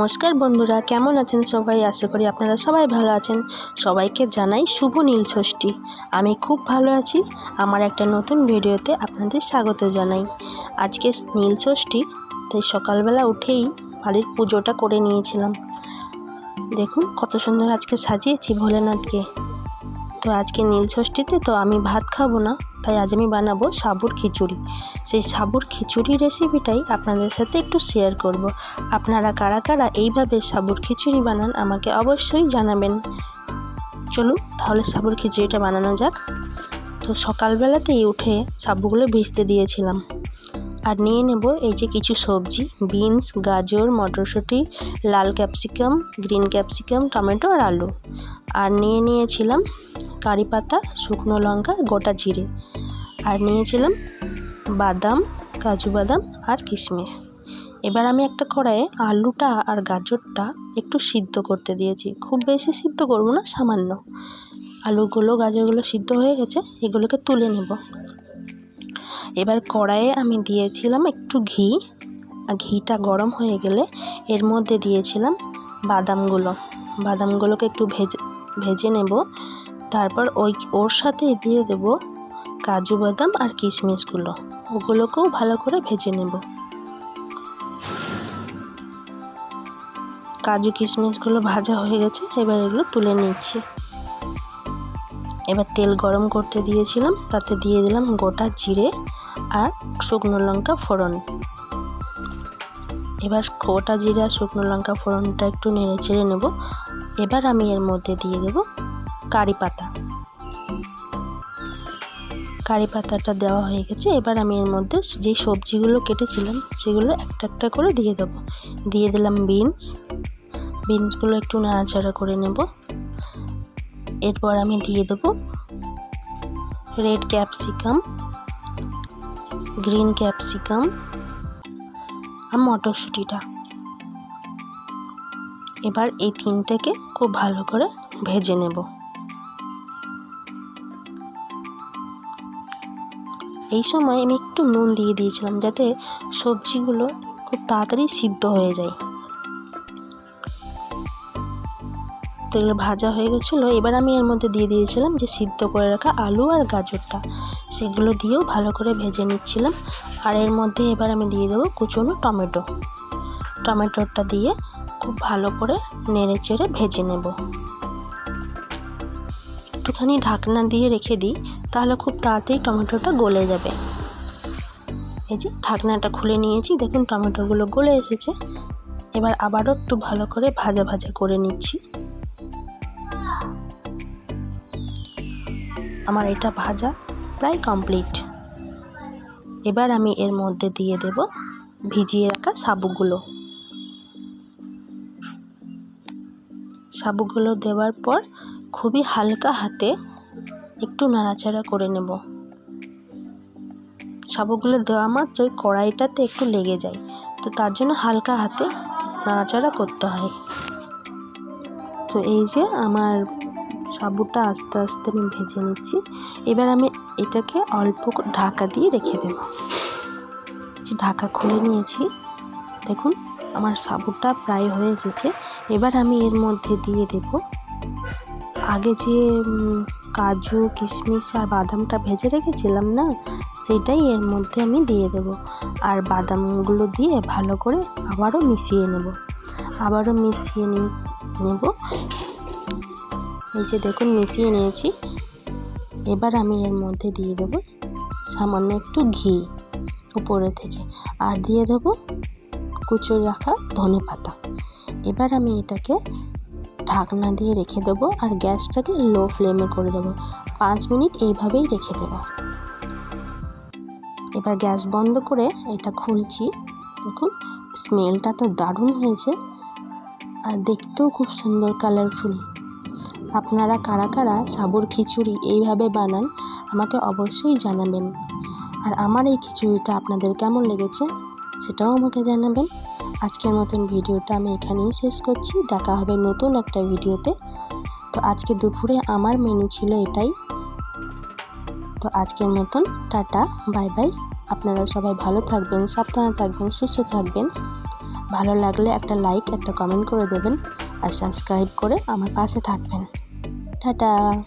নমস্কার বন্ধুরা, কেমন আছেন সবাই? আশা করি আপনারা সবাই ভালো আছেন। সবাইকে জানাই শুভ নীল ষষ্ঠী। আমি খুব ভালো আছি। আমার একটা নতুন ভিডিওতে আপনাদের স্বাগত জানাই। আজকে নীল ষষ্ঠী, তাই সকালবেলা উঠেই বাড়ির পুজোটা করে নিয়েছিলাম। দেখুন কত সুন্দর আজকে সাজিয়েছি ভোলেনাথকে। তো আজকে নীল ষষ্ঠীতে তো আমি ভাত খাব না, তাই আজ আমি বানাবো সাবুর খিচুড়ি। সেই সাবুর খিচুড়ি রেসিপিটাই আপনাদের সাথে একটু শেয়ার করব। আপনারা কারা কারা এইভাবে সাবুর খিচুড়ি বানান আমাকে অবশ্যই জানাবেন। চলুন তাহলে সাবুর খিচুড়িটা বানানো যাক। তো সকালবেলাতেই উঠে সাবুগুলো ভিজতে দিয়েছিলাম। আর নিয়ে নেব এই যে কিছু সবজি, বিনস, গাজর, মটরশুঁটি, লাল ক্যাপসিকাম, গ্রিন ক্যাপসিকাম, টমেটো আর আলু। আর নিয়ে নিয়েছিলাম কারি পাতা, শুকনো লঙ্কা, গোটা জিরে। আর নিয়েছিলাম বাদাম, কাজু বাদাম আর কিশমিশ। এবার আমি একটা কড়াইয়ে আলুটা আর গাজরটা একটু সিদ্ধ করতে দিয়েছি। খুব বেশি সিদ্ধ করব না, সামান্য। আলুগুলো, গাজরগুলো সিদ্ধ হয়ে গেছে, এগুলোকে তুলে নেব। এবার কড়াইয়ে আমি দিয়েছিলাম একটু ঘি। আর ঘিটা গরম হয়ে গেলে এর মধ্যে দিয়েছিলাম বাদামগুলো। বাদামগুলোকে একটু ভেজে ভেজে নেব। তারপর ওই ওর সাথে দিয়ে দেব কাজু বাদাম আর কিশমিশগুলো। ওগুলোকেও ভালো করে ভেজে নেব। কাজু কিশমিশগুলো ভাজা হয়ে গেছে, এবার এগুলো তুলে নিচ্ছি। এবার তেল গরম করতে দিয়েছিলাম, তাতে দিয়ে দিলাম গোটা জিরে আর শুকনো লঙ্কা ফোড়ন। এবার গোটা জিরা শুকনো লঙ্কা ফোড়নটা একটু নেড়ে চেড়ে নেব। এবার আমি এর মধ্যে দিয়ে দেব কারি পাতা। কারি পাতাটা দেওয়া হয়ে গেছে। এবার আমি এর মধ্যে যে সবজিগুলো কেটেছিলাম, সেগুলো একটা একটা করে দিয়ে দেবো। দিয়ে দিলাম বিনস। বিনসগুলো একটু নাড়াচাড়া করে নেব। এরপর আমি দিয়ে দেবো রেড ক্যাপসিকাম, গ্রিন ক্যাপসিকাম আর মটরশুঁটিটা। এবার এই তিনটেকে খুব ভালো করে ভেজে নেব। এই সময় আমি একটু নুন দিয়ে দিয়েছিলাম যাতে সবজিগুলো খুব তাড়াতাড়ি সিদ্ধ হয়ে যায়। তো এগুলো ভাজা হয়ে গেছিল। এবার আমি এর মধ্যে দিয়ে দিয়েছিলাম যে সিদ্ধ করে রাখা আলু আর গাজরটা। সেগুলো দিয়েও ভালো করে ভেজে নিচ্ছিলাম। আর এর মধ্যে এবার আমি দিয়ে দেবো কুচনো টমেটো। টমেটোটা দিয়ে খুব ভালো করে নেড়ে চেড়ে ভেজে নেব। একটুখানি ঢাকনা দিয়ে রেখে দিই। তাহলে খুব তাড়াতাড়ি টমেটোটা গলে যাবে। এই যে ঢাকনাটা খুলে নিয়েছি, দেখুন টমেটোগুলো গলে এসেছে। এবার আবারও একটু ভালো করে ভাজা ভাজা করে নিচ্ছি। আমার এটা ভাজা প্রায় কমপ্লিট। এবার আমি এর মধ্যে দিয়ে দেব ভিজিয়ে রাখা সাবুগুলো। সাবুগুলো দেওয়ার পর খুবই হালকা হাতে একটু নাড়াচাড়া করে নেব। সাবুগুলো দেওয়া মাত্রই কড়াইটাতে একটু লেগে যায়। তো তার জন্য হালকা হাতে নাড়াচাড়া করতে হয়। তো এই যে আমার সাবুটা আস্তে আস্তে আমি ভেজে নিচ্ছি। এবার আমি এটাকে অল্প ঢাকা দিয়ে রেখে দেব। ঢাকা খুলে নিয়েছি। দেখুন, আমার সাবুটা প্রায় হয়ে এসেছে। এবার আমি এর মধ্যে দিয়ে দেব। আগে যে কাজু, কিশমিশ আর বাদামটা ভেজে রেখেছিলাম না, সেটাই এর মধ্যে আমি দিয়ে দেব। আর বাদামগুলো দিয়ে ভালো করে আবারও মিশিয়ে নেব। আবারও মিশিয়ে নেব। এই যে দেখুন, মিশিয়ে নিয়েছি। এবার আমি এর মধ্যে দিয়ে দেব সামান্য একটু ঘি উপরে থেকে। আর দিয়ে দেব কুচো রাখা ধনে পাতা। এবার আমি এটাকে ঢাকনা দিয়ে রেখে দেবো আর গ্যাসটাকে লো ফ্লেমে করে দেবো। পাঁচ মিনিট এইভাবেই রেখে দেবো। এবার গ্যাস বন্ধ করে এটা খুলছি। দেখুন স্মেলটা তো দারুণ হয়েছে। আর দেখতেও খুব সুন্দর কালারফুল আপনারা কারা কারা সাবুর খিচুড়ি এইভাবে বানান, আমাকে অবশ্যই জানাবেন। আর আমার এই খিচুড়িটা আপনাদের কেমন লেগেছে? সেটাও আমাকে জানাবেন। আজকের মতন ভিডিওটা আমি এখানেই শেষ করছি। দেখা হবে নতুন একটা ভিডিওতে। তো আজকে দুপুরে আমার মেনু ছিল এটাই। তো আজকের মতন টাটা, বাই বাই। আপনারা সবাই ভালো থাকবেন, সাবধানে থাকবেন, সুস্থ থাকবেন। ভালো লাগলে একটা লাইক একটা কমেন্ট করে দেবেন। আর সাবস্ক্রাইব করে আমার পাশে থাকবেন। টাটা।